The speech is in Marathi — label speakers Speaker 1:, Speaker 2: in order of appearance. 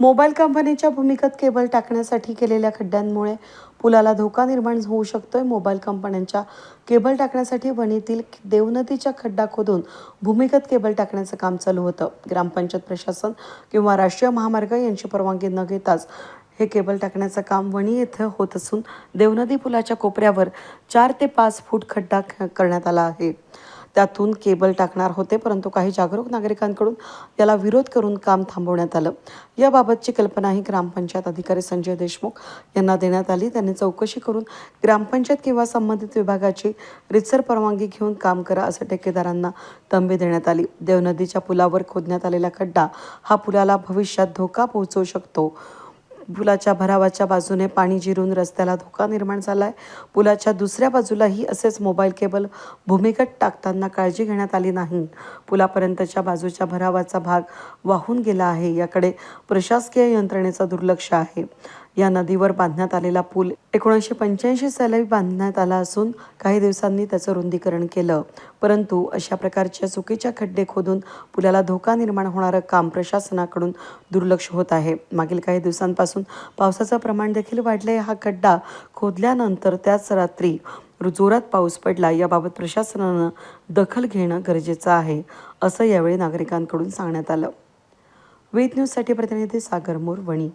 Speaker 1: मोबाईल कंपनीच्या भूमिगत केबल टाकण्यासाठी केलेल्या खड्ड्यांमुळे पुलाला धोका निर्माण होऊ शकतोय. मोबाईल कंपन्यांच्या केबल टाकण्यासाठी वणीतील देवनदीच्या खड्डा खोदून भूमिगत केबल टाकण्याचं काम चालू होतं. ग्रामपंचायत प्रशासन किंवा राष्ट्रीय महामार्ग यांची परवानगी न घेताच हे केबल टाकण्याचं काम वणी येथे होत असून देवनदी पुलाच्या कोपऱ्यावर चार ते पाच फूट खड्डा ख- करण्यात आला आहे. त्यातून केबल टाकणार होते परंतु काही जागरूक नागरिकांकडून याला विरोध करून काम थांबवण्यात आलं. याबाबतची कल्पनाही ग्रामपंचायत अधिकारी संजय देशमुख यांना देण्यात आली. त्यांनी चौकशी करून ग्रामपंचायत किंवा संबंधित विभागाची रितसर परवानगी घेऊन काम करा असं ठेकेदारांना तंबी देण्यात आली. देवनदीच्या पुलावर खोदण्यात आलेला खड्डा हा पुलाला भविष्यात धोका पोहोचवू शकतो. पुलाच्या भरावाच्या बाजूने पाणी जिरून रस्त्याला धोका निर्माण झाला आहे पुलाच्या दुसऱ्या बाजूलाही असेच मोबाईल केबल भूमिगत टाकताना काळजी घेण्यात आली नाही. पुलापर्यंतच्या बाजूच्या भरावाचा भाग वाहून गेला आहे. याकडे प्रशासकीय यंत्रणेचं दुर्लक्ष आहे. या नदीवर बांधण्यात आलेला पूल एकोणीसशे पंच्याऐंशी साली बांधण्यात आला असून काही दिवसांनी त्याचं रुंदीकरण केलं. परंतु अशा प्रकारच्या चुकीच्या खड्डे खोदून पुलाला धोका निर्माण होणारं काम प्रशासनाकडून दुर्लक्ष होत आहे. मागील काही दिवसांपासून पावसाचं प्रमाण देखील वाढले हा खड्डा खोदल्यानंतर त्याच रात्री जोरात पाऊस पडला याबाबत प्रशासनानं दखल घेणं गरजेचं आहे असं यावेळी नागरिकांकडून सांगण्यात आलं. वेद न्यूजसाठी प्रतिनिधी सागर मोरवणी.